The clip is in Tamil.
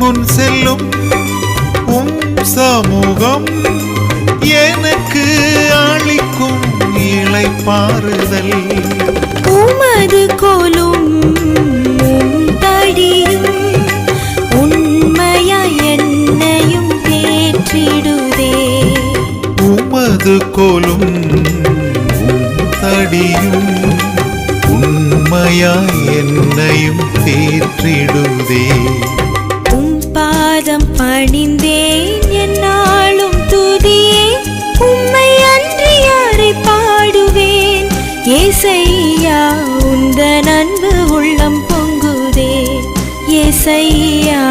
முன் செல்லும் உம் சமூகம் எனக்கு அளிக்கும் இழைப்பாறுதல் உமது கோலும் தடியும் உண்மையாய் என்னையும் தேற்றிடுதே உம் பாதம் பணிந்தேன் என்னாலும் துதியே. உம்மை அன்றி யாரை பாடுவேன்? ஏசையா உந்த நன்பு உள்ளம் பொங்குதே. ஏசையா